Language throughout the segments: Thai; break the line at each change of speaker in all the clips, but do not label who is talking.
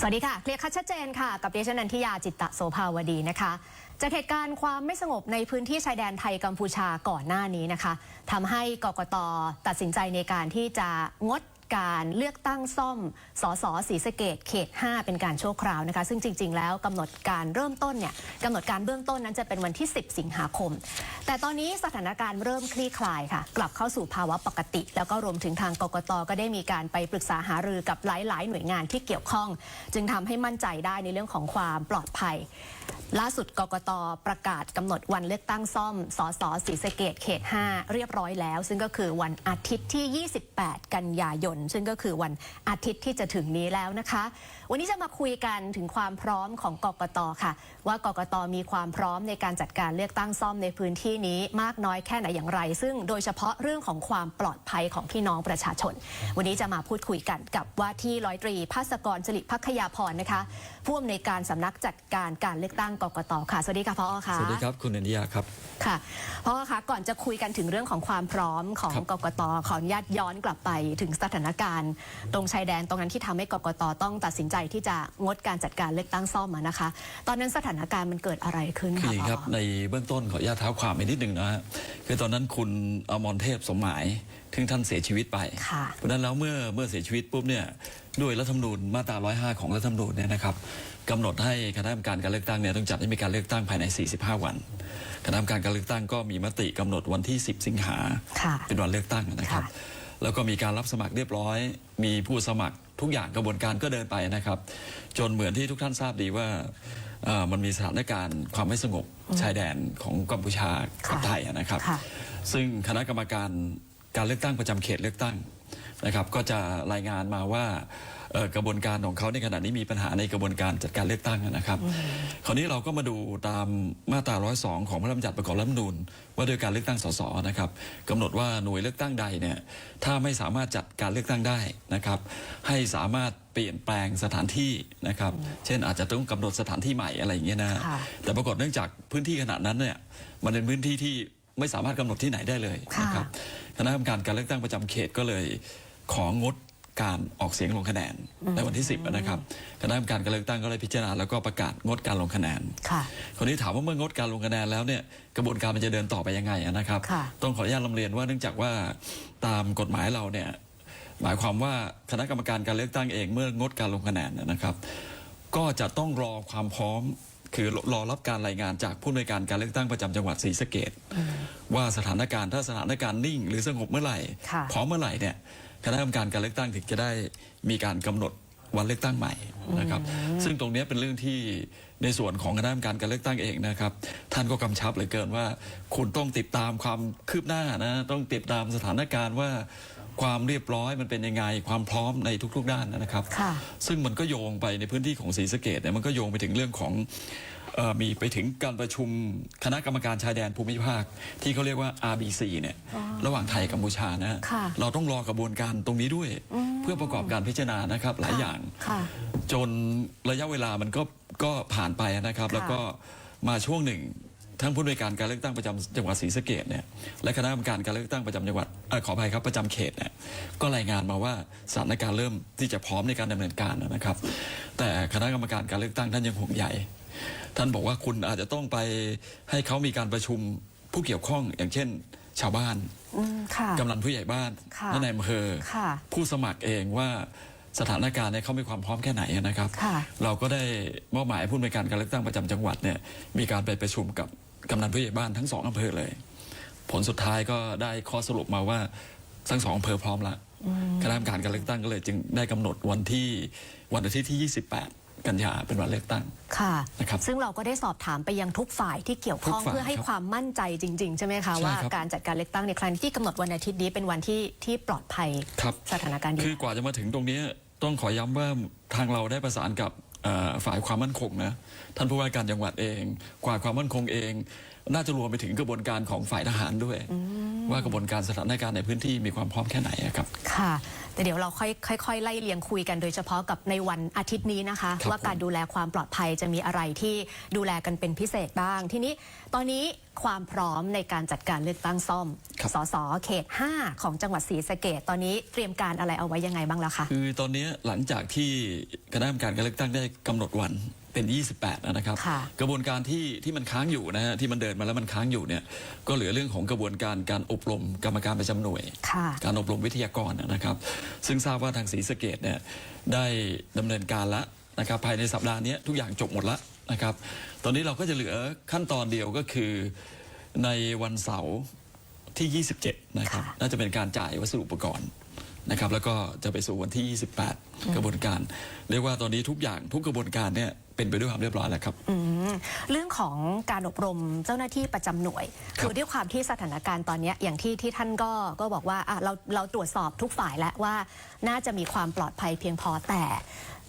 สวัสดีค่ะ เคลียร์คัดชัดเจนค่ะ กับดิฉันนันทิยาจิตตะโสภาวดีนะคะ จากเหตุการณ์ความไม่สงบในพื้นที่ชายแดนไทยกัมพูชาก่อนหน้านี้นะคะทำให้กกตตัดสินใจในการที่จะงด การเลือกตั้งซ่อม สสศรีสะเกดเขต 5 เป็นการชั่วคราวนะคะ ซึ่งจริง ๆ แล้วกำหนดการเริ่มต้นเนี่ยกำหนดการเบื้องต้นนั้นจะเป็นวันที่ 10 สิงหาคม แต่ตอนนี้สถานการณ์เริ่มคลี่คลายค่ะ กลับเข้าสู่ภาวะปกติ แล้วก็รวมถึงทางกกตก็ได้มีการไปปรึกษาหารือกับหลาย ๆ หน่วยงานที่เกี่ยวข้อง จึงทำให้มั่นใจได้ในเรื่องของความปลอดภัย ล่าสุดกกตประกาศกำหนดวันเลือกตั้งซ่อม สสศรีสะเกดเขต 5 เรียบร้อยแล้ว ซึ่งก็คือวันอาทิตย์ที่ 28 กันยายน ซึ่งก็คือวันอาทิตย์ที่จะถึงนี้แล้วนะคะ วันนี้จะมาคุยกันถึงความพร้อมของกกตค่ะ ว่ากกตมีความพร้อมในการจัดการเลือกตั้งซ่อมในพื้นที่นี้มากน้อยแค่ไหนอย่างไร ซึ่งโดยเฉพาะเรื่องของความปลอดภัยของพี่น้องประชาชน วันนี้จะมาพูดคุยกันกับว่าที่ร้อยตรีภาสกรสิริพักขยาพรนะคะผู้อำนวยการสำนักจัดการการเลือกตั้งกกตค่ะสวัสดีค่ะพอค่ะ
สวัสดีครับคุณอนิยาครับ
ค่ะเพราะว่าคะก่อนจะคุยกันถึงเรื่องของความพร้อมของ
ครับ
กกตขออนุญาตย้อนกลับไปถึงสถานการณ์ ตรงชายแดนตรงนั้นที่ทำให้กกตต้องตัดสินใจที่จะงดการจัดการเลือกตั้งซ่อมอะนะคะ ตอนนั้นสถานการณ์มันเกิดอะไรขึ้น
คือ
คะ
อย่างนี้ครับ
ผอ
ในเบื้องต้นขออนุญาตเท้าความไปนิดหนึ่งนะฮะคือตอนนั้นคุณอมรเทพสมหมายถึงท่านเสียชีวิตไป
ค่ะ
เพราะฉะนั้นแล้วเมื่อเมื่อเสียชีวิตปุ๊บเนี่ยด้วยรัฐธรรมนูญมาตรา 105 ของรัฐธรรมนูญเนี่ยนะครับกำหนดให้คณะกรรมการการเลือกตั้งเนี่ยต้องจัดให้มีการเลือกตั้งภายใน 45 วัน คณะกรรมการการเลือกตั้งก็มีมติกำหนดวันที่ 10 สิงหา
ค่ะ
เป็นวันเลือกตั้งนะครับ
ค่ะ
แล้วก็มีการรับสมัครเรียบร้อย มีผู้สมัครทุกอย่างกระบวนการก็เดินไปนะครับ จนเหมือนที่ทุกท่านทราบดีว่าเอ่อมันมีสถานการณ์ความไม่สงบชายแดนของกัมพูชากับ
ค่ะ
ไทยนะครับ
ค่ะ
ซึ่งคณะกรรมการการเลือกตั้งประจำเขตเลือกตั้งนะครับ ก็จะรายงานมาว่าเอ่อ กระบวนการของเขาในขณะนี้มีปัญหาในกระบวนการจัดการเลือกตั้งนะครับ คราวนี้เราก็มาดูตามมาตรา 102 ของพระราชบัญญัติประกอบรัฐธรรมนูญว่าด้วยการเลือกตั้งสสนะครับกำหนดว่าหน่วยเลือกตั้งใดเนี่ยถ้าไม่สามารถจัดการเลือกตั้งได้นะครับให้สามารถเปลี่ยนแปลงสถานที่นะครับ เช่นอาจจะต้องกำหนดสถานที่ใหม่อะไรอย่างเงี้ยนะ
ค่ะ
แต่ปรากฏเนื่องจากพื้นที่ขนาดนั้นเนี่ยมันเป็นพื้นที่ที่ไม่สามารถกำหนดที่ไหนได้เลย
ค่ะ
นะครับคณะกรรมการการเลือกตั้งประจำเขตก็เลยของงด การออกเสียงลงคะแนนในวันที่ 10นะครับคณะกรรมการการเลือกตั้งก็เลยพิจารณาแล้วก็ประกาศงดการลงคะแนน
ค่ะ
คนนี้ถามว่าเมื่องดการลงคะแนนแล้วเนี่ยกระบวนการมันจะเดินต่อไปยังไงอะนะครับ
ค่ะ
ต้องขออนุญาตลำเรียนว่าเนื่องจากว่าตามกฎหมายเราเนี่ยหมายความว่าคณะกรรมการการเลือกตั้งเองเมื่องดการลงคะแนนเนยนะครับ ก็จะต้องรอความพร้อมคือรอรับการรายงานจากผู้อำนวยการการเลือกตั้งประจำจังหวัดศรีสะเกดว่าสถานการณ์ถ้าสถานการณ์นิ่ง หรือสงบเมื่อไหร่
ค่ะ
พร้อมเมื่อไหร่เนี่ยค ณะกรรมการการเลือกตั้งถึงจะได้มีการกำหนดวันเลือกตั้งใหม่นะครับ ซึ่งตรงเนี้ยเป็นเรื่องที่ในส่วนของคณะกรรมการการเลือกตั้งเองนะครับ ท่านก็กำชับเหลือเกินว่า คุณต้องติดตามความคืบหน้านะต้องติดตามสถานการณ์ว่าความเรียบร้อยมันเป็นยังไงความพร้อมในทุก ๆ ด้านนะครับ
ค่ะ
ซึ่งมันก็โยงไปในพื้นที่ของศรีสะเกดเนี่ยมันก็โยงไปถึงเรื่องของเออ มีไปถึงการประชุมคณะกรรมการชายแดนภูมิภาค ที่เขาเรียกว่า RBC เนี่ยระหว่างไทยกัมพูชานะฮะ
ค่ะ
เราต้องรอกระบวนการตรงนี้ด้วย เพื่อประกอบการพิจารณานะครับหลายอย่าง
ค่ะ
จนระยะเวลามันก็ก็ผ่านไปนะครับ แล้วก็มาช่วงหนึ่งทั้งผู้อำนวยการการเลือกตั้งประจำจังหวัดศรีสะเกดเนี่ยและคณะกรรมการการเลือกตั้งประจำจังหวัดเออขออภัยครับประจำเขตเนี่ยก็รายงานมาว่าสถานการณ์เริ่มที่จะพร้อมในการดำเนินการนะครับ แต่คณะกรรมการการเลือกตั้งท่านยังห่วงใย ท่านบอกว่าคุณอาจจะต้องไปให้เขามีการประชุมผู้เกี่ยวข้องอย่างเช่น ชาวบ้าน
อืมค่ะ
กำนันผู้ใหญ่บ้าน
ค่ะ
และนายอำเภอ
ค่ะ
ผู้สมัครเองว่าสถานการณ์เนี่ยเขามีความพร้อมแค่ไหนนะครับ
ค่ะ
เราก็ได้มอบหมายผู้อำนวยการการเลือกตั้งประจำจังหวัดเนี่ยมีการไปประชุมกับกำนันผู้ใหญ่บ้านทั้งสองอำเภอเลย ผลสุดท้ายก็ได้ข้อสรุปมาว่าทั้งสองอำเภอพร้อมละคณะกรรมการการเลือกตั้งก็เลยจึงได้กำหนดวันที่วันอาทิตย์ที่ 28 กันยาเป็นวันเลือกตั้ง
ค่ะ
นะครับ
ซึ่งเราก็ได้สอบถามไปยังทุกฝ่ายที่เกี่ยวข้อง
ทุกฝ่าย
เพื่อให้
ครับ
ความมั่นใจจริง ๆ ใช่ไหมคะ
ใช่
ว่า
ครับ
การจัดการเลือกตั้งในครั้งนี้ที่กำหนดวันอาทิตย์นี้เป็นวันที่ที่ปลอดภัย
ครับ
สถานการณ์ดี
คือกว่าจะมาถึงตรงนี้ต้องขอย้ำว่าทางเราได้ประสานกับเอ่อฝ่ายความมั่นคงนะท่านผู้ว่าการจังหวัดเองกว่าความมั่นคงเอง น่าจะรวมไปถึงกระบวนการของฝ่ายทหารด้วย ว่ากระบวนการสถานการณ์ในพื้นที่มีความพร้อมแค่ไหนอะครับ
ค่ะ แต่เดี๋ยวเราค่อยค่อยๆไล่เลียงคุยกันโดยเฉพาะกับในวันอาทิตย์นี้นะคะ
ครับ
ว่าการดูแลความปลอดภัยจะมีอะไรที่ดูแลกันเป็นพิเศษบ้าง ทีนี้ตอนนี้ความพร้อมในการจัดการเลือกตั้งซ่อม
ครับ
สส เขต 5 ของจังหวัดศรีสะเกดตอนนี้เตรียมการอะไรเอาไว้ยังไงบ้างแล้วคะ
คือตอนนี้หลังจากที่คณะกรรมการการเลือกตั้งได้กำหนดวัน เป็น 28 นะครับ
ค่ะ
กระบวนการที่ที่มันค้างอยู่นะฮะที่มันเดินมาแล้วมันค้างอยู่เนี่ยก็เหลือเรื่องของกระบวนการการอบรมกรรมการประจำหน่วย
ค่ะ
การอบรมวิทยากรนะครับ ซึ่งทราบว่าทางศรีสะเกดเนี่ยได้ดำเนินการแล้วนะครับภายในสัปดาห์นี้ทุกอย่างจบหมดแล้วนะครับ ตอนนี้เราก็จะเหลือขั้นตอนเดียวก็คือในวันเสาร์ที่ 27 นะครับ
ค่ะ
น่าจะเป็นการจ่ายวัสดุอุปกรณ์นะครับ แล้วก็จะไปสู่วันที่ 28 กระบวนการ เรียกว่าตอนนี้ทุกอย่างทุกกระบวนการเนี่ย เป็นไปด้วยความเรียบร้อยแล้วครับ
อืมเรื่องของการอบรมเจ้าหน้าที่ประจำหน่วย
ครับ
คือด้วยความที่สถานการณ์ตอนเนี้ยอย่างที่ที่ท่านก็ก็บอกว่าอะเราเราตรวจสอบทุกฝ่ายแล้วว่า น่าจะมีความปลอดภัยเพียงพอแต่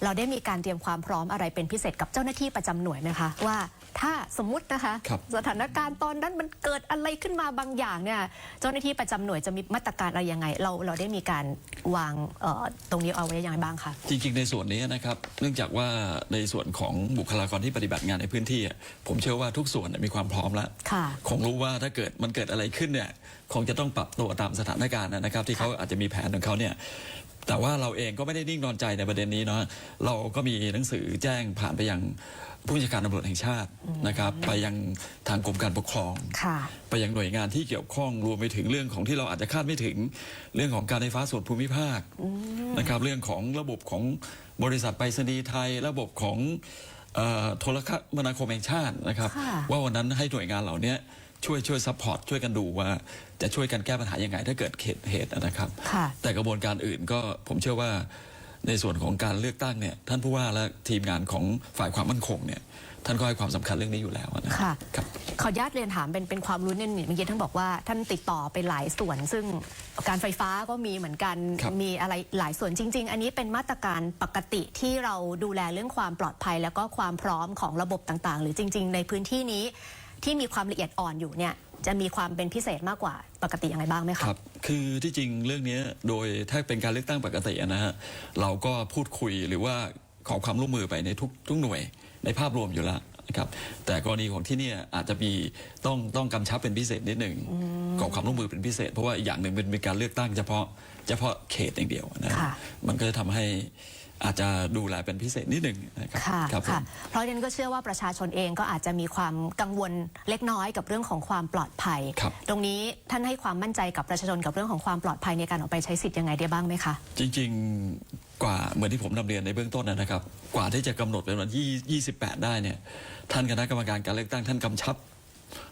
เราได้มีการเตรียมความพร้อมอะไรเป็นพิเศษกับเจ้าหน้าที่ประจำหน่วยไหมคะ ว่าถ้าสมมุตินะคะ
ครับ
สถานการณ์ตอนนั้นมันเกิดอะไรขึ้นมาบางอย่างเนี่ยเจ้าหน้าที่ประจำหน่วยจะมีมาตรการอะไรยังไง เราเราได้มีการวางเอ่อตรงนี้เอาไว้ยังไงบ้างคะ
จริง ๆ ในส่วนนี้นะครับ เนื่องจากว่าในส่วนของบุคลากรที่ปฏิบัติงานในพื้นที่อะผมเชื่อว่าทุกส่วนมีความพร้อมแล้ว
ค่ะ
คงรู้ว่าถ้าเกิดมันเกิดอะไรขึ้นเนี่ยคงจะต้องปรับตัวตามสถานการณ์นะครับ ที่เขาอาจจะมีแผนของเขาเนี่ย แต่ว่าเราเองก็ไม่ได้นิ่งนอนใจในประเด็นนี้เนาะเราก็มีหนังสือแจ้งผ่านไปยังผู้บัญชาการตำรวจแห่งชาตินะครับไปยังทางกรมการปกครอง
ค่ะ
ไปยังหน่วยงานที่เกี่ยวข้องรวมไปถึงเรื่องของที่เราอาจจะคาดไม่ถึงเรื่องของการไฟฟ้าส่วนภูมิภาคนะครับเรื่องของระบบของบริษัทไปรษณีย์ไทย ระบบของเอ่อโทรคมนาคมแห่งชาตินะครับ
ค่ะ
ว่าวันนั้นให้หน่วยงานเหล่านี้ ช่วยช่วยซัพพอร์ตช่วยกันดูว่าจะช่วยกันแก้ปัญหายังไง ถ้าเกิดเหตุเหตุนะครับ
ค่ะ
แต่กระบวนการอื่นก็ผมเชื่อว่าในส่วนของการเลือกตั้งเนี่ยท่านผู้ว่าและทีมงานของฝ่ายความมั่นคงเนี่ยท่านก็ให้ความสำคัญเรื่องนี้อยู่แล้วนะ
ค่ะ
ครับ
ขออนุญาตเรียนถามเป็นเป็นความรู้เนี่ยเมื่อกี้ท่านบอกว่าท่านติดต่อไปหลายส่วน ซึ่งการไฟฟ้าก็มีเหมือนกัน
ครับ
มีอะไรหลายส่วนจริง ๆ อันนี้เป็นมาตรการปกติที่เราดูแลเรื่องความปลอดภัย แล้วก็ความพร้อมของระบบต่างๆ หรือจริง ๆ ในพื้นที่นี้ ที่มีความละเอียดอ่อนอยู่เนี่ยจะมีความเป็นพิเศษมากกว่าปกติยังไงบ้างไหม
ค
คะ
รับ คือที่จริงเรื่องนี้โดยถ้าเป็นการเลือกตั้งปกตินะฮะเราก็พูดคุยหรือว่าขอความร่วมมือไปในทุกทุกหน่วยในภาพรวมอยู่แล้วนะครับแต่กรณีของที่เนี่ยอาจจะมีต้องต้องกำชับเป็นพิเศษนิดหนึ่งขอความร่วมมือเป็นพิเศษ เพราะว่าอีกอย่างหนึ่งเป็นเป็นการเลือกตั้งเฉพาะเฉพาะเขตอย่างเดียวนะ
ค่ะ
มันก็จะทำให้ อาจจะดูแลเป็นพิเศษนิดหนึ่งนะครับ
ค่ะ
ครับผม
ค่ะเพราะฉะนั้นก็เชื่อว่าประชาชนเองก็อาจจะมีความกังวลเล็กน้อยกับเรื่องของความปลอดภัย
ครับ
ตรงนี้ท่านให้ความมั่นใจกับประชาชนกับเรื่องของความปลอดภัยในการออกไปใช้สิทธิ์ยังไงได้บ้างไหมคะ
จริงๆ กว่าเหมือนที่ผมนำเรียนในเบื้องต้นนะครับ กว่าที่จะกำหนดเป็นวันที่ 28 ได้เนี่ย ท่านคณะกรรมการการเลือกตั้งท่านกำชับ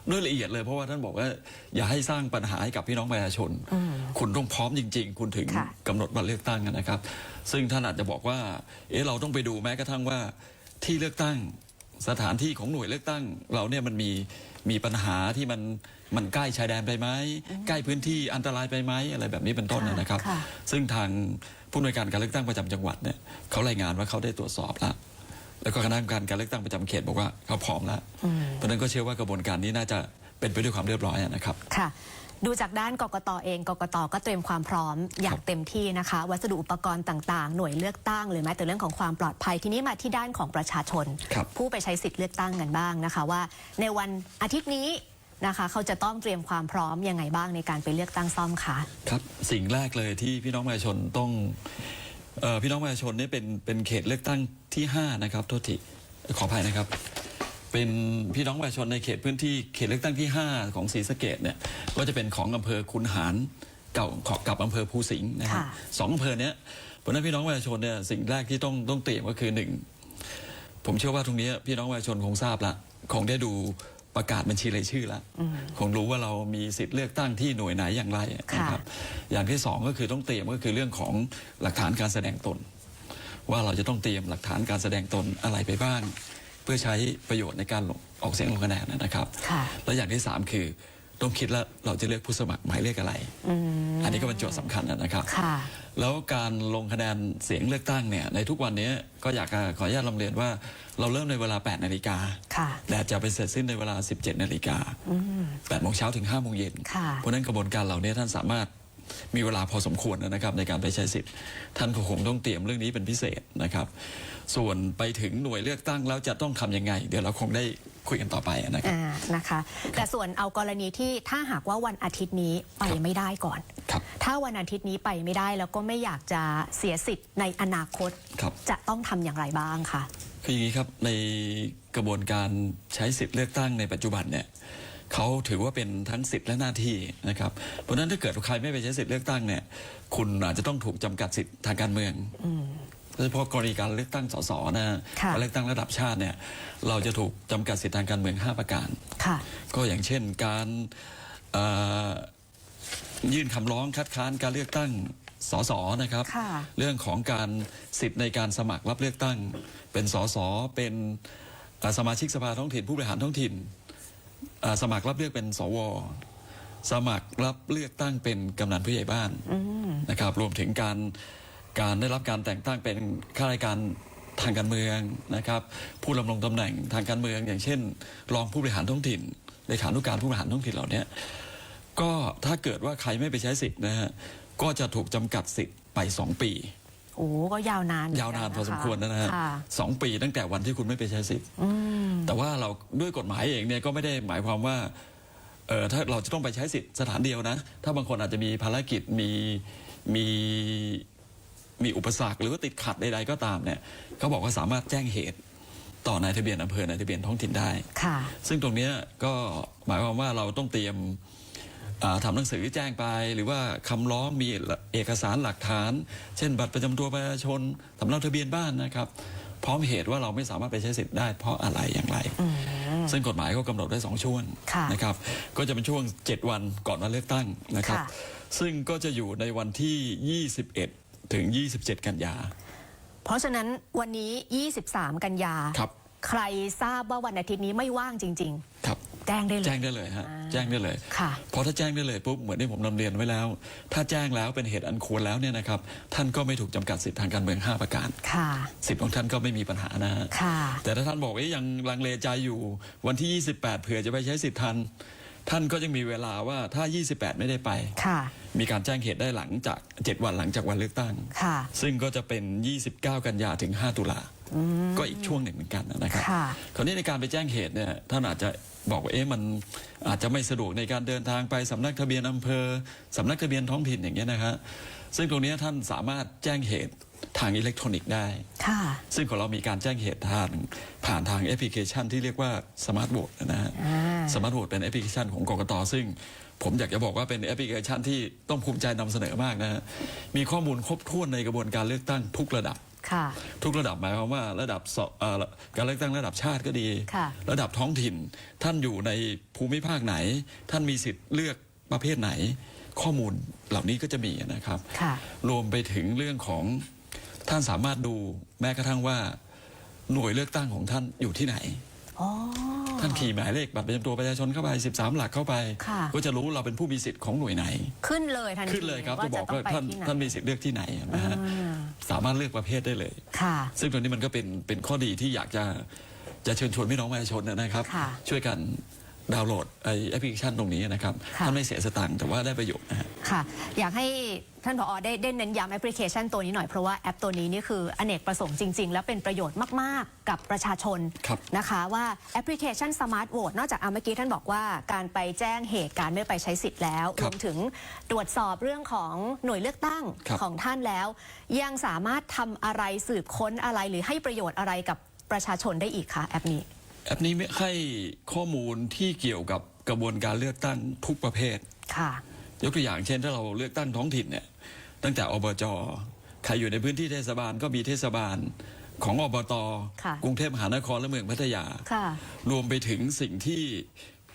ด้วยละเอียดเลยเพราะว่าท่านบอกว่าอย่าให้สร้างปัญหาให้กับพี่น้องประชาชนคุณต้องพร้อมจริง ๆ คุณถึง
ค่ะ
กำหนดวันเลือกตั้งนะครับ ซึ่งท่านอาจจะบอกว่า เอ๊ะเราต้องไปดูแม้กระทั่งว่าที่เลือกตั้งสถานที่ของหน่วยเลือกตั้ง เราเนี่ยมันมีมีปัญหาที่มันมันใกล้ชายแดนไปไหมใกล้พื้นที่อันตรายไปไหมอะไรแบบนี้เป็นต้นนะครับ
ค่ะ
ซึ่งทางผู้อำนวยการการเลือกตั้งประจำจังหวัดเนี่ยเขารายงานว่าเขาได้ตรวจสอบแล้ว แล้วก็คณะกรรมการการเลือกตั้งประจำเขตบอกว่าเขาพร้อมแล้ว เพราะฉะนั้นก็เชื่อว่ากระบวนการนี้น่าจะเป็นไปด้วยความเรียบร้อยนะครับ
ค่ะ ดูจากด้านกกตเองกกตก็เตรียมความพร้อมอย่างเต็มที่นะคะ วัสดุอุปกรณ์ต่างๆ หน่วยเลือกตั้งหรือแม้แต่เรื่องของความปลอดภัยทีนี้มาที่ด้านของประชาชน
ครับ
ผู้ไปใช้สิทธิ์เลือกตั้งกันบ้างนะคะ ว่า ในวันอาทิตย์นี้นะคะ เขาจะต้องเตรียมความพร้อมยังไงบ้างในการไปเลือกตั้งซ่อมคะ
ครับ สิ่งแรกเลยที่พี่น้องประชาชนต้องเออ พี่น้องประชาชนเนี่ยเป็นเป็นเขตเลือกตั้งที่ 5 นะครับโทษทีขออภัยนะครับ เป็นพี่น้องประชาชนในเขตพื้นที่เขตเลือกตั้งที่ 5 ของศรีสะเกดเนี่ยก็จะเป็นของอำเภอคุนหารเก่ากับอำเภอภูสิงห์นะครับ
ค่ะ
สองอำเภอเนี้ยเพราะฉะนั้นพี่น้องประชาชนเนี่ยสิ่งแรกที่ต้องต้องเตรียมก็คือหนึ่งผมเชื่อว่าตรงนี้พี่น้องประชาชนคงทราบละคงได้ดู ประกาศบัญชีรายชื่อละคงรู้ว่าเรามีสิทธิ์เลือกตั้งที่หน่วยไหนอย่างไรนะครับ อย่างที่สองก็คือต้องเตรียมก็คือเรื่องของหลักฐานการแสดงตน ว่าเราจะต้องเตรียมหลักฐานการแสดงตนอะไรไปบ้าง เพื่อใช้ประโยชน์ในการลงออกเสียงลงคะแนนนะครับ
ค่ะ
และอย่างที่สามคือ ต้องคิดแล้วเราจะเลือกผู้สมัครหมายเลขอะไร อันนี้ก็เป็นโจทย์สำคัญนะครับ
ค่ะ
แล้วการลงคะแนนเสียงเลือกตั้งเนี่ยในทุกวันนี้ก็อยากจะขออนุญาตลำเรียนว่าเราเริ่มในเวลา 8 นาฬิกา
ค่ะ
แต่จะไปเสร็จสิ้นในเวลา 17 นาฬิกา8โมงเช้าถึง5โมงเย็น
ค่ะ
เพราะฉะนั้นกระบวนการเหล่านี้ท่านสามารถมีเวลาพอสมควรนะครับในการไปใช้สิทธิ์ ท่านก็คงต้องเตรียมเรื่องนี้เป็นพิเศษนะครับ ส่วนไปถึงหน่วยเลือกตั้งแล้วจะต้องทำยังไง เดี๋ยวเราคงได้คุยกันต่อไปนะครับ
อ่านะคะ แต่ส่วนเอากรณีที่ถ้าหากว่าวันอาทิตย์นี้ไป
ครับ
ไม่ได้ก่อน
ครับ
ถ้าวันอาทิตย์นี้ไปไม่ได้แล้วก็ไม่อยากจะเสียสิทธิ์ในอนาคต
ครับ
จะต้องทำอย่างไรบ้างคะ
คืออย่างนี้ครับในกระบวนการใช้สิทธิ์เลือกตั้งในปัจจุบันเนี่ยเขาถือว่าเป็นทั้งสิทธิ์และหน้าที่นะครับ เพราะฉะนั้นถ้าเกิดใครไม่ไปใช้สิทธิ์เลือกตั้งเนี่ย คุณอาจจะต้องถูกจำกัดสิทธิ์ทางการเมือง โดยเฉพาะกรณีการเลือกตั้งสสนะฮะ
ค่ะ
การเลือกตั้งระดับชาติเนี่ยเราจะถูกจำกัดสิทธิทางการเมือง 5 ประการ
ค่ะ
ก็อย่างเช่นการเอ่อยื่นคำร้องคัดค้านการเลือกตั้งสสนะครับ
ค่ะ
เรื่องของการสิทธิ์ในการสมัครรับเลือกตั้ง เป็นสสเป็นเอ่อสมาชิกสภาท้องถิ่นผู้บริหารท้องถิ่นเอ่อสมัครรับเลือกเป็นสว สมัครรับเลือกตั้งเป็นกำนันผู้ใหญ่บ้านนะครับ รวมถึงการ การได้รับการแต่งตั้งเป็นข้าราชการทางการเมืองนะครับ ผู้ดำรงตำแหน่งทางการเมือง อย่างเช่น รองผู้บริหารท้องถิ่นเลขานุการผู้บริหารท้องถิ่นเหล่านี้ก็ถ้าเกิดว่าใครไม่ไปใช้สิทธิ์นะฮะก็จะถูกจำกัดสิทธิ์ไปสองปี
โอ้ก็ยาวนาน
ยาวนานพอสมควรนะฮะ
ค่ะ
สองปีตั้งแต่วันที่คุณไม่ไปใช้สิทธิ์
อืม
แต่ว่าเราด้วยกฎหมายเองเนี่ยก็ไม่ได้หมายความว่าเออถ้าเราจะต้องไปใช้สิทธิ์สถานเดียวนะ ถ้าบางคนอาจจะมีภารกิจมีมี มีอุปสรรคหรือว่าติดขัดใดๆก็ตามเนี่ยเขาบอกว่าสามารถแจ้งเหตุต่อนายทะเบียนอำเภอนายทะเบียนท้องถิ่นได้
ค่ะ
ซึ่งตรงเนี้ยก็หมายความว่าเราต้องเตรียมอ่าทำหนังสือแจ้งไป หรือว่าคำร้องมีเอกสารหลักฐาน เช่น บัตรประจำตัวประชาชนสำเนาทะเบียนบ้านนะครับ พร้อมเหตุว่าเราไม่สามารถไปใช้สิทธิ์ได้เพราะอะไรอย่างไร ซึ่งกฎหมายก็กำหนดได้สองช่วง
ค่ะ
นะครับ ก็จะเป็นช่วง 7 วันก่อนวันเลือกตั้งนะครับ
ค่ะ
ซึ่งก็จะอยู่ในวันที่ 21 ถึง 27 กันยา
เพราะฉะนั้นวันนี้ 23 กันยา
ครับ
ใครทราบว่าวันอาทิตย์นี้ไม่ว่างจริง
ครับ
ๆ แจ้งได้เลย
แจ้งได้เลยฮะ
อ่า
แจ้งได้เลย
ค่ะ
เพราะถ้าแจ้งได้เลยปุ๊บเหมือนที่ผมนำเรียนไว้แล้ว ถ้าแจ้งแล้วเป็นเหตุอันควรแล้วเนี่ยนะครับ ท่านก็ไม่ถูกจำกัดสิทธิทางการเมือง 5 ประการ
ค่ะ
สิทธิ์ของท่านก็ไม่มีปัญหานะฮะ
ค่ะ
แต่ถ้าท่านบอกว่ายังลังเลใจอยู่ วันที่ 28 เผื่อจะไปใช้สิทธิ์ทัน ท่านก็ยังมีเวลาว่าถ้า 28 ไม่ได้ไป
ค่ะ
มีการแจ้งเหตุได้หลังจาก 7 วันหลังจากวันเลือกตั้ง
ค่ะ
ซึ่งก็จะเป็น 29 กันยาถึง 5 ตุลา ก็อีกช่วงหนึ่งเหมือนกันนะครับ
ค่ะ
คราวนี้ในการไปแจ้งเหตุเนี่ยท่านอาจจะบอกว่าเอ๊ะมันอาจจะไม่สะดวกในการเดินทางไปสำนักทะเบียนอำเภอสำนักทะเบียนท้องถิ่นอย่างเงี้ยนะฮะซึ่งตรงเนี้ยท่านสามารถแจ้งเหตุ ทางอิเล็กทรอนิกส์ได้
ค่ะ
ซึ่งของเรามีการแจ้งเหตุทางผ่านทางแอปพลิเคชันที่เรียกว่าสมาร์ทโหวตนะฮะ
อ่า
สมาร์ทโหวตเป็นแอปพลิเคชันของกกตซึ่งผมอยากจะบอกว่าเป็นแอปพลิเคชันที่ต้องภูมิใจนำเสนอมากนะฮะมีข้อมูลครบถ้วนในกระบวนการเลือกตั้งทุกระดับ
ค่ะ
ทุกระดับหมายความว่าระดับสเอ่อการเลือกตั้งระดับชาติก็ดี
ค่ะ
ระดับท้องถิ่นท่านอยู่ในภูมิภาคไหน ท่านมีสิทธิ์เลือกประเภทไหน ข้อมูลเหล่านี้ก็จะมีนะครับ
ค่ะ
รวมไปถึงเรื่องของ ท่านสามารถดูแม้กระทั่งว่า หน่วยเลือกตั้งของท่านอยู่ที่ไหน
อ๋อ
ท่านขี่หมายเลขบัตรประจำตัวประชาชนเข้าไป 13 หลักเข้าไป
ค่ะ
ก็จะรู้เราเป็นผู้มีสิทธิ์ของหน่วยไหน
ขึ้นเลยทันที
ขึ้นเลยครับ
ว่า
จะบอก
ต้
ว่า
องไป
ท่าน
ที่ไหน
ท่านมีสิทธิ์เลือกที่ไหนนะฮะ
อ่า
สามารถเลือกประเภทได้เลย
ค่ะ
ซึ่งตรงนี้มันก็เป็นเป็นข้อดีที่อยากจะจะเชิญชวนพี่น้องประชาชนนะครับ
ค่ะ
ช่วยกัน ดาวน์โหลดไอแอปพลิเคชันตรงนี้นะครับ
ค่ะ
ท่านไม่เสียสตังค์แต่ว่าได้ประโยชน์นะฮะ
ค่ะ อยากให้ท่านผอได้ได้เน้นย้ำแอปพลิเคชันตัวนี้หน่อย เพราะว่าแอปตัวนี้นี่คืออเนกประสงค์จริง ๆ แล้วเป็นประโยชน์มาก ๆ กับประชาชน
ครับ
นะคะว่าแอปพลิเคชันสมาร์ทโหวตนอกจากเอาเมื่อกี้ท่านบอกว่าการไปแจ้งเหตุการไม่ไปใช้สิทธิ์แล้ว
ค
ร
รับ
วมถึงตรวจสอบเรื่องของหน่วยเลือกตั้ง
ครับ
ของท่านแล้ว ยังสามารถทำอะไรสืบค้นอะไรหรือให้ประโยชน์อะไรกับประชาชนได้อีกคะแอปนี้
แอปนี้ให้ข้อมูลที่เกี่ยวกับกระบวนการเลือกตั้งทุกประเภท
ค่ะ
ยกตัวอย่างเช่น ถ้าเราเลือกตั้งท้องถิ่นเนี่ย ตั้งแต่อบจ ใครอยู่ในพื้นที่เทศบาลก็มีเทศบาลของอบต
ค่ะ
กรุงเทพมหานครและเมืองพัทยา
ค่ะ
รวมไปถึงสิ่งที่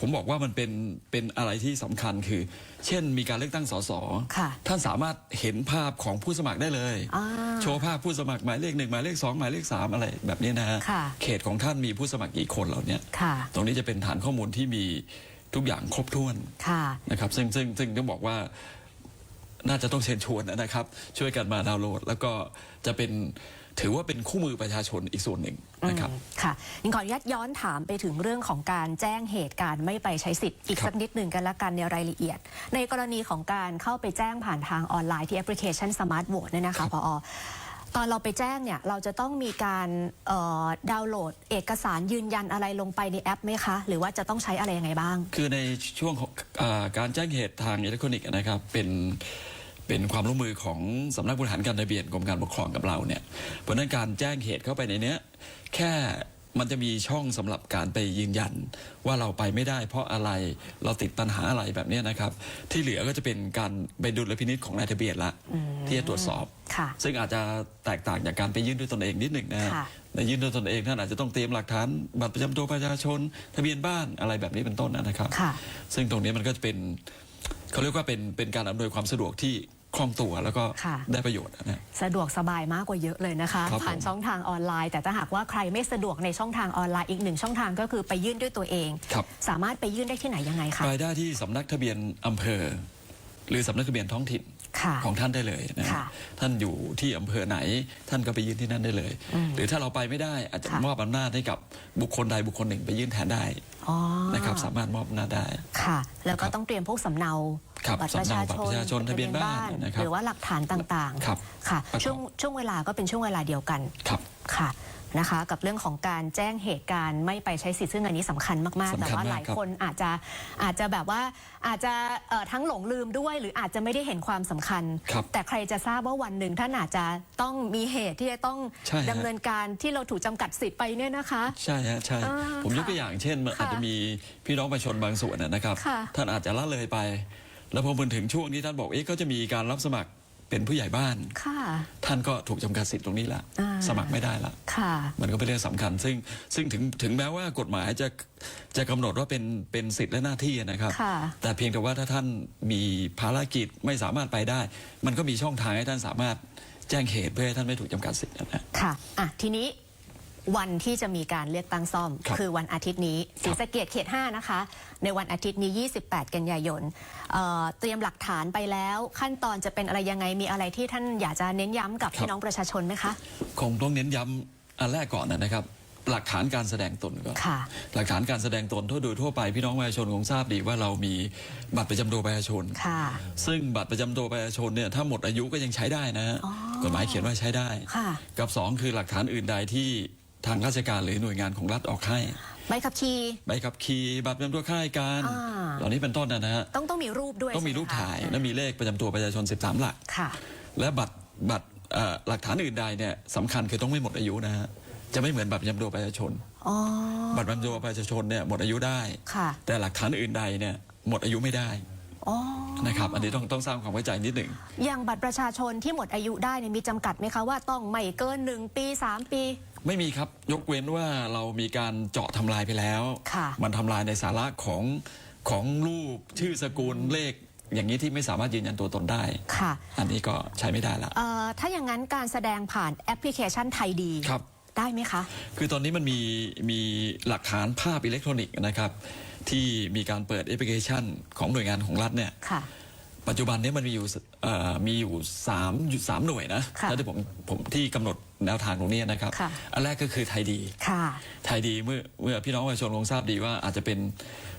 ผมบอกว่ามันเป็นเป็นอะไรที่สำคัญคือ เช่นมีการเลือกตั้งสส
ค่ะ
ท่านสามารถเห็นภาพของผู้สมัครได้เลย
อ่า
โชว์ภาพผู้สมัครหมายเลขหนึ่งหมายเลขสองหมายเลขสามอะไรแบบนี้นะฮะ
ค่ะ
เขตของท่านมีผู้สมัครกี่คนเหล่าเนี้ย
ค่ะ
ตรงนี้จะเป็นฐานข้อมูลที่มีทุกอย่างครบถ้วน
ค่ะ
นะครับ ซึ่งซึ่งซึ่งต้องบอกว่าน่าจะต้องเชิญชวนนะครับ ช่วยกันมาดาวน์โหลด แล้วก็จะเป็น ถือว่าเป็นคู่มือประชาชนอีกส่วนหนึ่งนะครับ
อืมค่ะยิงขออนุญาตย้อนถามไปถึงเรื่องของการแจ้งเหตุการณ์ไม่ไปใช้สิทธิ์อีก
ครับ
สักนิดหนึ่งกันละกันในรายละเอียด ในกรณีของการเข้าไปแจ้งผ่านทางออนไลน์ที่แอปพลิเคชันสมาร์ทโหวตเนี่ยนะคะพอตอนเราไปแจ้งเนี่ยเราจะต้องมีการเอ่อดาวน์โหลด เอกสารยืนยันอะไรลงไปในแอปไหมคะ หรือว่าจะต้องใช้อะไรยังไงบ้าง
คือในช่วงของอาการแจ้งเหตุทางอิเล็กทรอนิกส์นะครับเป็น เป็นความร่วมมือของสำนักบริหารการทะเบียนกรมการปกครองกับเราเนี่ยเพราะฉะนั้นการแจ้งเหตุเข้าไปในเนี้ยแค่มันจะมีช่องสำหรับการไปยืนยัน ว่าเราไปไม่ได้เพราะอะไรเราติดปัญหาอะไรแบบเนี้ยนะครับ ที่เหลือก็จะเป็นการไปดุลพินิษของนายทะเบียนละที่จะตรวจสอบ
ค่ะ
ซึ่งอาจจะแตกต่างจากการไปยื่นด้วยตนเองนิดหนึ่งนะฮะ
ค่ะ
ในยื่นด้วยตนเองท่านอาจจะต้องเตรียมหลักฐานบัตรประจำตัวประชาชน ทะเบียนบ้านอะไรแบบนี้เป็นต้นนะครับ
ค่ะ
ซึ่งตรงนี้มันก็จะเป็น เขาเรียกว่าเป็นเป็นการอำนวยความสะดวกที่คล่องตัวแล้วก็
ค่ะ
ได้ประโยชน์นะ
สะดวกสบายมากกว่าเยอะเลยนะคะ
ครับ
ผ่าน
ผม
ช่องทางออนไลน์ แต่ถ้าหากว่าใครไม่สะดวกในช่องทางออนไลน์อีกหนึ่งช่องทางก็คือไปยื่นด้วยตัวเอง
ครับ
สามารถไปยื่นได้ที่ไหนยังไงคะ
รายได้ที่สำนักทะเบียนอำเภอ หรือสำนักทะเบียนท้องถิ่น
ค่ะ
ของท่านได้เลยนะ
ค่ะ
ท่านอยู่ที่อำเภอไหน ท่านก็ไปยื่นที่นั่นได้เลย หรือถ้าเราไปไม่ได้อาจจะ
ค่ะ
มอบอำนาจให้กับบุคคลใดบุคคลหนึ่งไปยื่นแทนได้
อ๋อ
นะครับสามารถมอบอำนาจได้
ค่ะ แล้วก็
ครับ
ต้องเตรียมพวกสำเนา
ครับ
บัตรประชา
สำเนาบัต
ช
ร
น
ประชาชนทะเบียนบ้านนะครับ
หรือว่าหลักฐานต่าง
ครับ
ๆค่ะ
ประกอบ
ช่วงช่วงเวลาก็เป็นช่วงเวลาเดียวกัน
ครับ
ค่ะ นะคะกับเรื่องของการแจ้งเหตุการณ์ไม่ไปใช้สิทธิ์ซึ่งอันนี้สำคัญมากๆ
สำคัญ
แต่ว่า
มา
ห
ก
ลาย
ครับ
คนอาจจะอาจจะแบบว่าอาจจะเอ่อทั้งหลงลืมด้วย หรืออาจจะไม่ได้เห็นความสำคัญ
ครับ
แต่ใครจะทราบว่าวันหนึ่งท่านอาจจะต้องมีเหตุที่จะต้อง
ใช่ฮะ
ดำเนินการที่เราถูกจำกัดสิทธิ์ไปเนี่ยนะคะ
ใช่ฮะใช่
อ่า
ผมยก
ค่ะ
ตัวอย่างเช่นมัน
ค่ะ
อาจจะมีพี่น้องประชาชนบางส่วนนะนะครับ
ค่ะ
ท่านอาจจะละเลยไป แล้วพอมาถึงช่วงนี้ท่านบอกเอ๊ะก็จะมีการรับสมัคร เป็นผู้ใหญ่บ้าน
ค่ะ
ท่านก็ถูกจำกัดสิทธิ์ตรงนี้ละ
อ่า
สมัครไม่ได้ละ
ค่ะ
มันก็เป็นเรื่องสำคัญ ซึ่งซึ่งถึงถึงแม้ว่ากฎหมายจะจะกำหนดว่าเป็นเป็นสิทธิ์และหน้าที่นะครับ
ค่ะ
แต่เพียงแต่ว่าถ้าท่านมีภารกิจไม่สามารถไปได้ มันก็มีช่องทางให้ท่านสามารถแจ้งเหตุเพื่อให้ท่านไม่ถูกจำกัดสิทธิ์นะ
ค่ะ อะ ทีนี้ วันที่จะมีการเลือกตั้งซ่อม
ครับ
อวันอาทิตย์นี้ศรีสะเกียดเขต 5 นะคะ ในวันอาทิตย์นี้ 28 กันยายนเอ่อเตรียมหลักฐานไปแล้ว ขั้นตอนจะเป็นอะไรยังไงมีอะไรที่ท่านอยากจะเน้นย้ำกับ
ครับ
พี่น้องประชาชนไหมคะ
คงต้องเน้นย้ำอันแรกก่อนนะครับหลักฐานการแสดงตนก่อน
ค่ะ
หลักฐานการแสดงตนทั่วโดยทั่วไปพี่น้องประชาชนคงทราบดีว่าเรามีบัตรประจำตัวประชาชน
ค่ะ
ซึ่งบัตรประจำตัวประชาชนเนี่ยถ้าหมดอายุก็ยังใช้ได้นะฮะ
อ๋อ
กฎหมายเขียนว่าใช้ได้
ค่ะ
กับสองคือหลักฐานอื่นใดที่ ทางราชการหรือหน่วยงานของรัฐออกให้
ใบขับขี่
ใบขับขี่บัตรประจำตัวข้าราชการ
อ่า
เหล่านี้เป็นต้นนะฮะ
ต้องต้องมีรูปด้วย
ต้องมี
ใช่ไห
รูป
คะ
ถ่ายและมีเลขประจำตัวประชาชน 13 หลัก
ค่ะ
และบัตรบัตรเอ่อหลักฐานอื่นใดเนี่ยสำคัญคือต้องไม่หมดอายุนะฮะจะไม่เหมือนบัตรประจำตัวประชาชน
อ๋อ
บัตรประจำตัวประชาชนเนี่ยหมดอายุได้
ค่ะ
แต่หลักฐานอื่นใดเนี่ยหมดอายุไม่ได้
อ๋อ
นะครับอันนี้ต้องต้องสร้างความเข้าใจนิดหนึ่ง
อย่างบัตรประชาชนที่หมดอายุได้เนี่ยมีจำกัดไหมคะว่าต้องไม่เกิน1ปี3ปี
ไม่มีครับยกเว้นว่าเรามีการเจาะทำลายไปแล้ว
ค่ะ
มันทำลายในสาระของของรูปชื่อสกุลเลข อย่างนี้ที่ไม่สามารถยืนยันตัวตนได้
ค่ะ
อันนี้ก็ใช้ไม่ได้ละ
เอ่อถ้าอย่างนั้นการแสดงผ่านแอปพลิเคชันไทยดี
ครับ
ได้ไหมคะ
คือตอนนี้มันมีมีหลักฐานภาพอิเล็กทรอนิกส์นะครับ ที่มีการเปิดแอปพลิเคชันของหน่วยงานของรัฐเนี่ย
ค่ะ
ปัจจุบันเนี้มันมีอยู่สเอ่อมีอยู่สามอยู่สามหน่วยนะ
ค่ะ
ถ้าที่ผมผมที่กำหนดแนวทางตรงนี้นะครับ
ค่ะ
อันแรกก็คือไทยดี
ค่ะ
ไทยดีเมื่อเมื่อพี่น้องประชาชนคงทราบดีว่าอาจจะเป็น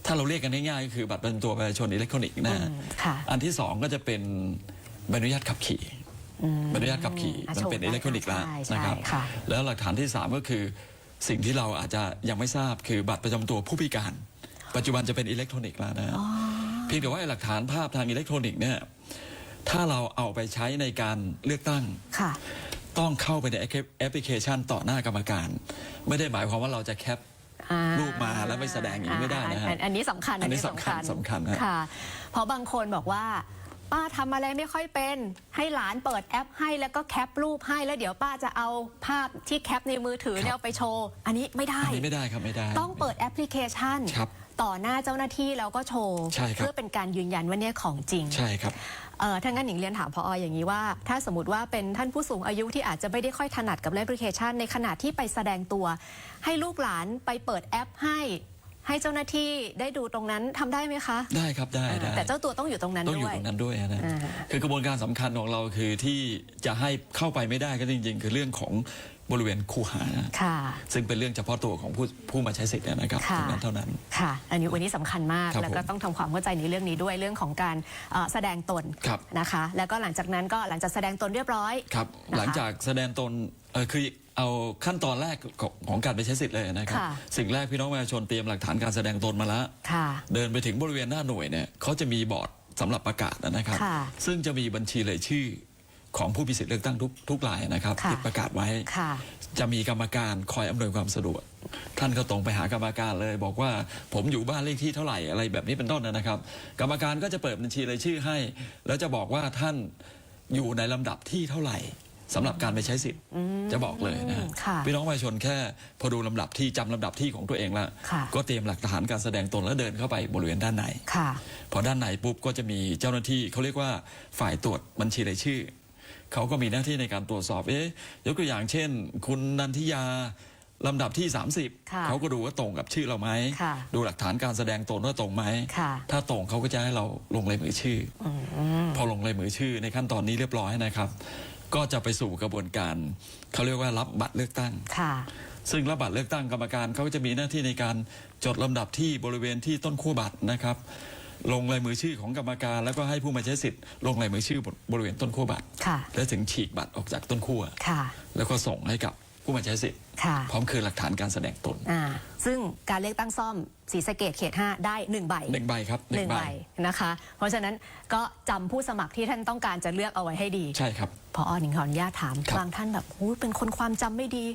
ถ้าเราเรียกกันง่ายๆก็คือบัตรประจำตัวประชาชนอิเล็กทรอนิกส์นะ
อืมค่ะ
อันที่สองก็จะเป็นใบอนุญาตขับขี่ ใบอนุญาตขับขี่
อะ
มันเป็น
โชว์
อิเล็กทรอนิกส์แล้ว
ใช่ใช่
นะครับ
ค่ะ
แล้วหลักฐานที่สามก็คือสิ่งที่เราอาจจะยังไม่ทราบคือบัตรประจำตัวผู้พิการ ปัจจุบันจะเป็นอิเล็กทรอนิกส์แล้วนะเพียงแต่ว่าไอ้หลักฐานภาพทางอิเล็กทรอนิกส์เนี่ยถ้าเราเอาไปใช้ในการเลือกตั้ง
ค่ะ
ต้องเข้าไปในแอปพลิเคชันต่อหน้ากรรมการ ไม่ได้หมายความว่าเราจะแคป
อ่า
รูปมาแล้วไม่แสดงอย่างนี้ไม่ได้นะฮะ
อัอันนี้สำคัญ
อันนี้สำคัญสำคัญนะ
ค่ะเพราะบางคนบอกว่า ป้าทำอะไรไม่ค่อยเป็น ให้หลานเปิดแอปให้แล้วก็แคปรูปให้แล้วเดี๋ยวป้าจะเอาภาพที่แคปในมือถือเนี่ยเอาไปโชว์ อันนี้ไม่ได้
อันนี้ไม่ได้ครับไม่ได้
ต้องเปิดแอปพลิเคชัน
ครับ
ต่อหน้าเจ้าหน้าที่แล้วก็โชว์
ใช่ครับ
เพื่อเป็นการยืนยันว่าเนี่ยของจริง
ใช่ครับ
เออถ้างั้นหนิงเรียนถามพออย่างนี้ว่า ถ้าสมมติว่าเป็นท่านผู้สูงอายุที่อาจจะไม่ได้ค่อยถนัดกับแอปพลิเคชัน ในขณะที่ไปแสดงตัว ให้ลูกหลานไปเปิดแอปให้ ให้เจ้าหน้าที่ได้ดูตรงนั้นทำได้ไหมคะ
ได้ครับได้ได้
แต่เจ้าตัวต้องอยู่ตรงนั้น
ต้องอ
ด้
ยู่
วย
ตรงนั้นด้วยนะ
อ่า
คือกระบวนการสำคัญของเราคือที่จะให้เข้าไปไม่ได้ก็จริง ๆ คือเรื่องของบริเวณคูหา
ค่ะ
ซึ่งเป็นเรื่องเฉพาะตัวของผู้ผู้มาใช้สิทธิ์นะครับ
ค่ะ
ตรงนั้นเท่านั้น
ค่ะ อันนี้วันนี้สำคัญมาก
ครับ
แล้วก็
ผม
ต้องทำความเข้าใจในเรื่องนี้ด้วยเรื่องของการเอ่อแสดงตน
ครับ
นะคะ แล้วก็หลังจากนั้นก็หลังจากแสดงตนเรียบร้อย
ครับ
นะคะ
หลังจากแสดงตนเออคือ เอาขั้นตอนแรกของของการไปใช้สิทธิ์เลยนะครับ
ค่ะ
สิ่งแรกพี่น้องประชาชนเตรียมหลักฐานการแสดงตนมาแล้ว
ค่ะ
เดินไปถึงบริเวณหน้าหน่วยเนี่ยเขาจะมีบอร์ดสำหรับประกาศนะครับ
ค่ะ
ซึ่งจะมีบัญชีรายชื่อของผู้มีสิทธิ์เลือกตั้งทุกทุกรายนะครับ
ค่ะ
ที่ประกาศไว้
ค่ะ
จะมีกรรมการคอยอำนวยความสะดวก ท่านก็ตรงไปหากรรมการเลย บอกว่าผมอยู่บ้านเลขที่เท่าไหร่อะไรแบบนี้เป็นต้นนะครับ กรรมการก็จะเปิดบัญชีรายชื่อให้ แล้วจะบอกว่าท่านอยู่ในลำดับที่เท่าไหร่ สำหรับการไปใช้สิทธิ์ จะบอกเลยนะฮะ
ค่ะ
พี่น้องประชาชนแค่พอดูลำดับที่จำลำดับที่ของตัวเองแล้ว
ค่ะ
ก็เตรียมหลักฐานการแสดงตนแล้วเดินเข้าไปบริเวณด้านใน
ค่ะ
พอด้านในปุ๊บก็จะมีเจ้าหน้าที่เขาเรียกว่าฝ่ายตรวจบัญชีรายชื่อเขาก็มีหน้าที่ในการตรวจสอบเอ๊ะยกตัวอย่างเช่น คุณนันทิยาลำดับที่
ค่ะ
30 เขาก็ดูว่าตรงกับชื่อเราไหม
ค่ะ
ดูหลักฐานการแสดงตนว่าตรงไหม
ค่ะ
ถ้าตรงเขาก็จะให้เราลงลายมือชื่ออพอลงลายมือชื่อในขั้นตอนนี้เรียบร้อยนะครับ ก็จะไปสู่กระบวนการเขาเรียกว่ารับบัตรเลือกตั้ง
ค่ะ
ซึ่งรับบัตรเลือกตั้งกรรมการเขาก็จะมีหน้าที่ในการจดลำดับที่บริเวณที่ต้นขั้วบัตรนะครับ ลงลายมือชื่อของกรรมการ แล้วก็ให้ผู้มาใช้สิทธิ์ลงลายมือชื่อบริเวณต้นขั้วบัตร
ค่ะ
และถึงฉีกบัตรออกจากต้นขั้ว
ค่ะ
แล้วก็ส่งให้กับ ผู้มาใช้สิทธิ์
ค่ะ
พร้อมคืนหลักฐานการแสดงตน
อ่าซึ่งการเลือกตั้งซ่อมศรีสะเกดเขต 5 ได้หนึ่งใบ
หนึ่งใบครับห
ห
นึ่
นึ่
ง
ง
ใบ
ใบนะคะ เพราะฉะนั้นก็จำผู้สมัครที่ท่านต้องการจะเลือกเอาไว้ให้ดี
ใช่ครับ
พอหนิงขออนุญาตถาม
ครับ
บางท่านแบบหูเป็นคนความจำไม่ดี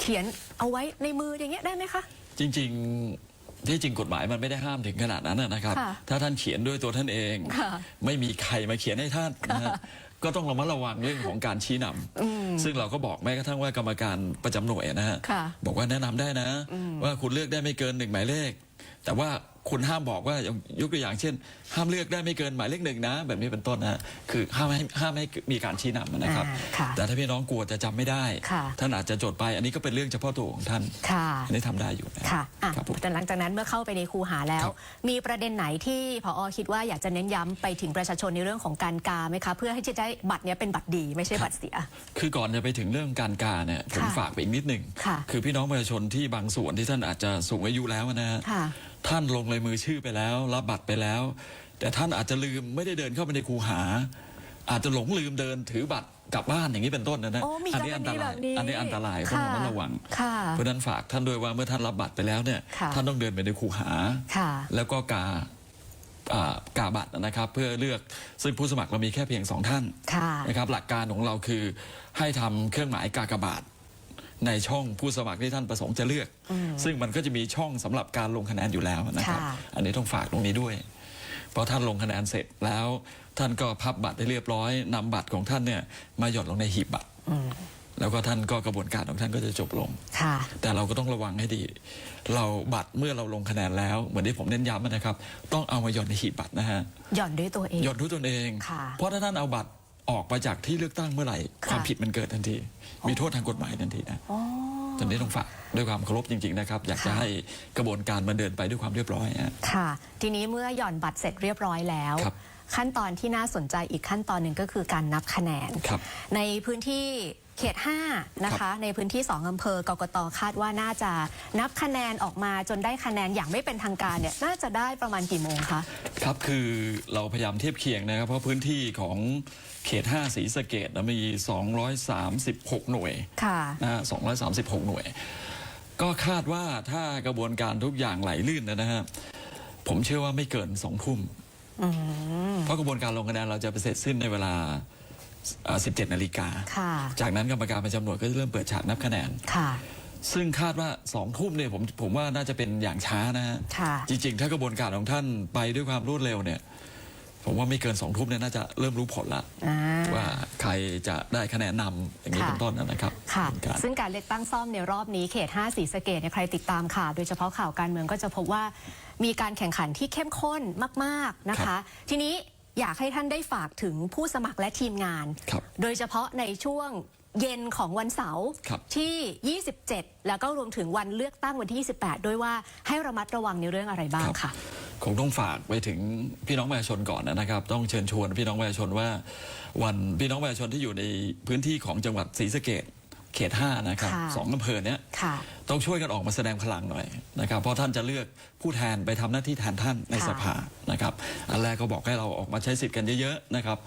เขียนเอาไว้ในมืออย่างเงี้ยได้ไหมคะ
จริงๆที่จริงกฎหมายมันไม่ได้ห้ามถึงขนาดนั้นนะครับ
ค่ะ
ถ้าท่านเขียนด้วยตัวท่านเอง
ค่ะ
ไม่มีใครมาเขียนให้ท่านนะฮะ ก็ต้องระมัดระวังเรื่องของการชี้นำซึ่งเราก็บอกแม้กระทั่งว่ากรรมการประจำหน่วยนะฮะ
ค่ะ
บอกว่าแนะนำได้นะ ว่าคุณเลือกได้ไม่เกินหนึ่งหมายเลข แต่ว่า คุณห้ามบอกว่าอย่างยกตัวอย่างเช่น ห้ามเลือกได้ไม่เกินหมายเลขหนึ่งนะ แบบนี้เป็นต้นนะฮะคือห้ามให้ห้ามให้มีการชี้นำนะครับ
อ่าค่ะ
แต่ถ้าพี่น้องกลัวจะจำไม่ได้
ค่ะ
ท่านอาจจะจดไป อันนี้ก็เป็นเรื่องเฉพาะตัวของท่าน
ค่ะ
อันนี้ทำได้อยู่นะ
ค่ะอะ
ครับผม
แต่หลังจากนั้นเมื่อเข้าไปในคูหาแล้ว
ครับ
มีประเด็นไหนที่พอคิดว่าอยากจะเน้นย้ำไปถึงประชาชนในเรื่องของการกาไหมคะ เพื่อให้จะได้บัตรเนี้ยเป็นบัตรดีไม่ใช่บัตรเสีย
คือก่อนจะไปถึงเรื่องการกาเนี่ยผม
ค่ะ
ฝากไปอีกนิดหนึ่ง
ค่ะ
คือพี่น้องประชาชนที่บางส่วนที่ท่านอาจจะสูงอายุแล้วนะฮะ
ค่ะ
ท่านลงลายมือชื่อไปแล้ว รับบัตรไปแล้ว แต่ท่านอาจจะลืมไม่ได้เดินเข้าไปในคูหา อาจจะหลงลืมเดินถือบัตรกลับบ้านอย่างนี้เป็นต้นนะนะ
โอ้มี
นี้อันต
กรณี
รา
แบ
ย
บนี้
อันนี้อันตรายต้องระมัดระวัง
ค่ะ
เพราะฉะนั้นฝากท่านด้วยว่าเมื่อท่านรับบัตรไปแล้วเนี่ย
ค่ะ
ท่านต้องเดินไปในคูหา
ค่ะ
แล้วก็กาอ่ากาบัตรนะครับเพื่อเลือกซึ่งผู้สมัครเรามีแค่เพียงสองท่าน
ค่ะ
นะครับหลักการของเราคือให้ทำเครื่องหมายกากบาท ในช่องผู้สมัครที่ท่านประสงค์จะเลือก ซึ่งมันก็จะมีช่องสำหรับการลงคะแนนอยู่แล้วนะครับ
ค่ะ
อันนี้ต้องฝากตรงนี้ด้วยพอท่านลงคะแนนเสร็จแล้วท่านก็พับบัตรได้เรียบร้อยนำบัตรของท่านเนี่ยมาหย่อนลงในหีบบัตรแล้วก็ท่านก็กระบวนการของท่านก็จะจบลง
ค่ะ
แต่เราก็ต้องระวังให้ดี เราบัตรเมื่อเราลงคะแนนแล้ว เหมือนที่ผมเน้นย้ำนะครับ ต้องเอามาหย่อนในหีบบัตรนะฮะ
หย่อนด้วยตัวเอง
หย่อนด้วยตนเอง
ค่ะ
เพราะถ้าท่านเอาบัตร ออกไปจากที่เลือกตั้งเมื่อไหร่
ค่ะ
ความผิดมันเกิดทันที มีโทษทางกฎหมายทันทีนะ
อ๋อ
ตอนนี้ต้องฝากด้วยความเคารพจริงๆนะครับ อยากจะ
ค่ะ
ให้กระบวนการมันเดินไปด้วยความเรียบร้อยนะ
ค่ะ ทีนี้เมื่อหย่อนบัตรเสร็จเรียบร้อยแล้ว
ครับ
ขั้นตอนที่น่าสนใจอีกขั้นตอนหนึ่งก็คือการนับคะแนน
ครับ
ในพื้นที่เขต 5 นะ
ครั
คะ
บ
ในพื้นที่ 2 อำเภอกกตคาดว่าน่าจะนับคะแนนออกมาจนได้คะแนนอย่างไม่เป็นทางการเนี่ยน่าจะได้ประมาณกี่โมงคะ
ครับคือเราพยายามเทียบเคียงนะครับ เพราะพื้นที่ของ เขต 5 สีสะเกดมี 236 หน่วย
ค่ะ
นะฮะ236 หน่วย ก็คาดว่าถ้ากระบวนการทุกอย่างไหลลื่นนะฮะผมเชื่อว่าไม่เกินสองทุ่มเพราะกระบวนการลงคะแนนเราจะไปเสร็จสิ้นในเวลาเอ่อ17 นาฬิกา
ค่ะ
จากนั้นกรรมการประจำหน่วยก็จะเริ่มเปิดฉากนับคะแนน
ค่ะ
ซึ่งคาดว่าสองทุ่มเนี่ยผมผมว่าน่าจะเป็นอย่างช้านะฮะ
ค่ะ
จริงๆ ถ้ากระบวนการของท่านไปด้วยความรวดเร็วเนี่ย ผมว่าไม่เกินสองทุ่มเนี่ยน่าจะเริ่มรู้ผลละ
อ่า
ว่าใครจะได้คะแนนนำอย่างนี้
ค่ะ
เป็นต้นนะครับ
ค่ะ
กระบวนการ
ซึ่งการเลือกตั้งซ่อมในรอบนี้เขต 5 สีสะเกดเนี่ยใครติดตามข่าวโดยเฉพาะข่าวการเมืองก็จะพบว่ามีการแข่งขันที่เข้มข้นมาก ๆ นะ
ครั
คะ
บ
ทีนี้อยากให้ท่านได้ฝากถึงผู้สมัครและทีมงาน
ครับ
โดยเฉพาะในช่วงเย็นของวันเสาร์
ครับ
ที่ 27 แล้วก็รวมถึงวันเลือกตั้งวันที่ 28 ด้วยว่าให้ระมัดระวังในเรื่องอะไรบ้างค่ะ
คงต้องฝากไปถึงพี่น้องประชาชนก่อนนะครับ ต้องเชิญชวนพี่น้องประชาชนว่า วันพี่น้องประชาชนที่อยู่ในพื้นที่ของจังหวัดศรีสะเกดเขต5นะครับ
ค่ะ
สองอำเภอเนี้ย
ค่ะ
ต้องช่วยกันออกมาแสดงพลังหน่อยนะครับ เพราะท่านจะเลือกผู้แทนไปทำหน้าที่แทนท่านใน
ค่ะ
สภานะครับ อันแรกก็บอกให้เราออกมาใช้สิทธิ์กันเยอะๆนะครับ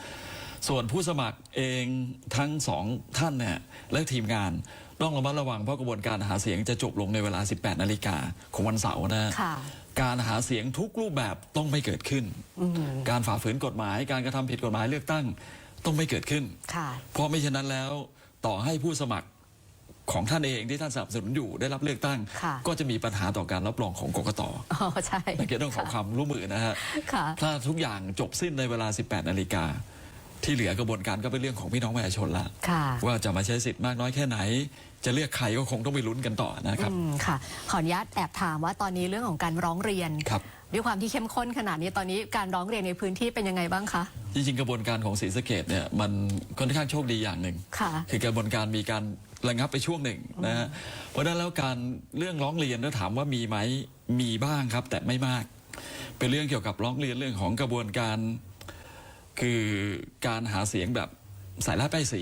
ส่วนผู้สมัครเองทั้งสองท่านเนี่ยและทีมงาน ต้องระมัดระวังเพราะกระบวนการหาเสียงจะจบลงในเวลา 18 นาฬิกาของวันเสาร์นะ
ค่ะ
การหาเสียงทุกรูปแบบต้องไม่เกิดขึ้น การฝ่าฝืนกฎหมาย การกระทำผิดกฎหมายเลือกตั้งต้องไม่เกิดขึ้น
ค่ะ
เพราะไม่ฉะนั้นแล้วต่อให้ผู้สมัครของท่านเองที่ท่านสนับสนุนอยู่ได้รับเลือกตั้ง
ค่ะ
ก็จะมีปัญหาต่อการรับรองของกกต
อ๋อ ใช่
ในเกี่ยวกับเรื่องของความร่วมมือนะฮะ
ค่ะ
ถ้าทุกอย่างจบสิ้นในเวลา 18 นาฬิกา ที่เหลือกระบวนการก็เป็นเรื่องของพี่น้องประชาชนละ
ค่ะ
ว่าจะมาใช้สิทธิ์มากน้อยแค่ไหน จะเลือกใครก็คงต้องไปลุ้นกันต่อนะครับ
อืมค่ะ ขออนุญาตแอบถามว่าตอนนี้เรื่องของการร้องเรียน
ครับ
ด้วยความที่เข้มข้นขนาดนี้ตอนนี้การร้องเรียนในพื้นที่เป็นยังไงบ้างคะ
จริงๆ กระบวนการของศรีสะเกดเนี่ยมันค่อนข้างโชคดีอย่างหนึ่ง
ค่ะ
คือกระบวนการมีการระงับไปช่วงหนึ่งนะฮะเพราะฉะนั้นแล้วการเรื่องร้องเรียนแล้วถามว่ามีไหมมีบ้างครับ แต่ไม่มาก เป็นเรื่องเกี่ยวกับร้องเรียนเรื่องของกระบวนการ คือการหาเสียงแบบสายลัดป้ายสี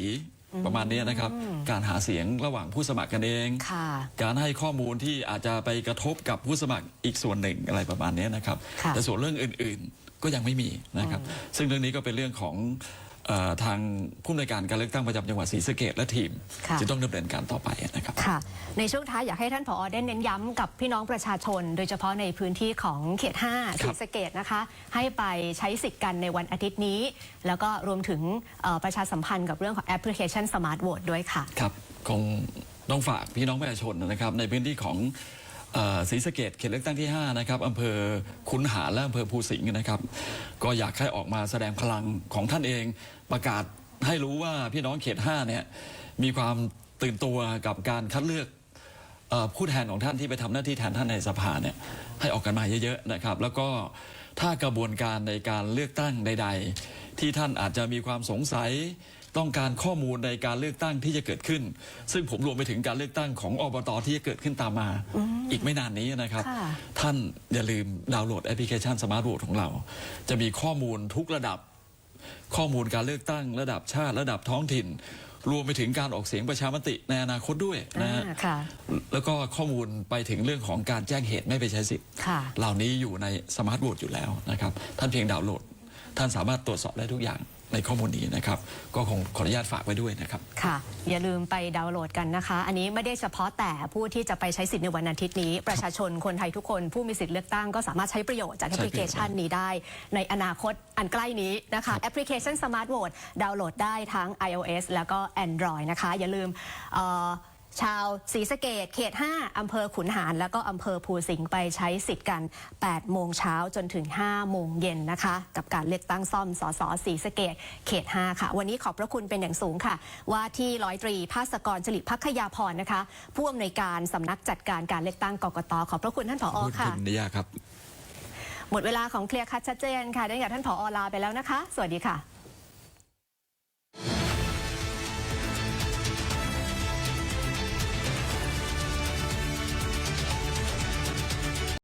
ประมาณเนี้ยนะครับ การหาเสียงระหว่างผู้สมัครกันเอง
ค่ะ
การให้ข้อมูลที่อาจจะไปกระทบกับผู้สมัครอีกส่วนหนึ่งอะไรประมาณเนี้ยนะครับ
ค่ะ
แต่ส่วนเรื่องอื่น ๆ ก็ยังไม่มีนะครับ ซึ่งเรื่องนี้ก็เป็นเรื่องของเออ ทางผู้อำนวยการการเลือกตั้งประจำจังหวัดศรีสะเกดและทีม
ค่ะ
จะต้องดำเนินการต่อไปนะครับ
ค่ะ ในช่วงท้ายอยากให้ท่านผอได้เน้นย้ำกับพี่น้องประชาชน โดยเฉพาะในพื้นที่ของเขต5
ครั
ศรี
บ
สะเกดนะคะ ให้ไปใช้สิทธิ์กันในวันอาทิตย์นี้ แล้วก็รวมถึงเอ่อประชาสัมพันธ์กับเรื่องของแอปพลิเคชันสมาร์ทโหวตด้วยค่ะ
ครับคงต้องฝากพี่น้องประชาชนนะครับ ในพื้นที่ของเอ่อ ศรีสะเกดเขตเลือกตั้งที่ 5 นะครับอำเภอคุนหาและอำเภอภูสิงห์นะครับ ก็อยากให้ออกมาแสดงพลังของท่านเอง ประกาศให้รู้ว่าพี่น้องเขต 5 เนี่ยมีความตื่นตัวกับการคัดเลือกอผู้แทนของท่านที่ไปทำหน้าที่แทนท่านในสภาเนี่ยให้ออกกันมาเยอะๆนะครับ แล้วก็ถ้ากระบวนการในการเลือกตั้งใด ๆ ที่ท่านอาจจะมีความสงสัย ต้องการข้อมูลในการเลือกตั้งที่จะเกิดขึ้น ซึ่งผมรวมไปถึงการเลือกตั้งของอบตที่จะเกิดขึ้นตามมาอีกไม่นานนี้นะครับ
ค่ะ
ท่านอย่าลืมดาวน์โหลดแอปพลิเคชันสมาร์ทโหวตของเรา จะมีข้อมูลทุกระดับ ข้อมูลการเลือกตั้ง ระดับชาติระดับท้องถิ่น รวมไปถึงการออกเสียงประชามติในอนาคตด้วยนะฮะ
อ่าค่ะ
แล้วก็ข้อมูลไปถึงเรื่องของการแจ้งเหตุไม่ไปใช้สิทธิ์
ค่ะ
เหล่านี้อยู่ในสมาร์ทโหวตอยู่แล้วนะครับท่านเพียงดาวน์โหลด ท่านสามารถตรวจสอบได้ทุกอย่าง ในข้อมูลนี้นะครับ ก็คงขออนุญาตฝากไว้ด้วยนะครับ
ค่ะ อย่าลืมไปดาวน์โหลดกันนะคะ อันนี้ไม่ได้เฉพาะแต่ผู้ที่จะไปใช้สิทธิ์ในวันอาทิตย์นี้ ประชาชนคนไทยทุกคนผู้มีสิทธิ์เลือกตั้งก็สามารถใช้ประโยชน์จากแอปพลิเคชันนี้ได้ ในอนาคตอันใกล้นี้นะคะ แอปพลิเคชัน Smart Vote ดาวน์โหลดได้ทั้ง iOS แล้วก็ Android นะคะ อย่าลืมเอ่อ ชาวศรีสะเกดเขต 5 อำเภอขุนหาร แล้วก็อำเภอภูสิงห์ไปใช้สิทธิ์กัน 8 โมงเช้าจนถึง 5 โมงเย็นนะคะ กับการเลือกตั้งซ่อมสสศรีสะเกดเขต 5 ค่ะ วันนี้ขอบพระคุณเป็นอย่างสูงค่ะ ว่าที่ร้อยตรีภาสกรจริตพักขยาพรนะคะ ผู้อำนวยการสำนักจัดการการเลือกตั้งกกตขอบพระคุณท่านผอ
ขอบคุณ
ค่ะ
คุณนิยาครับ
หมดเวลาของเคลียร์คัดชัดเจนค่ะได้กับท่านผอลาไปแล้วนะคะ สวัสดีค่ะ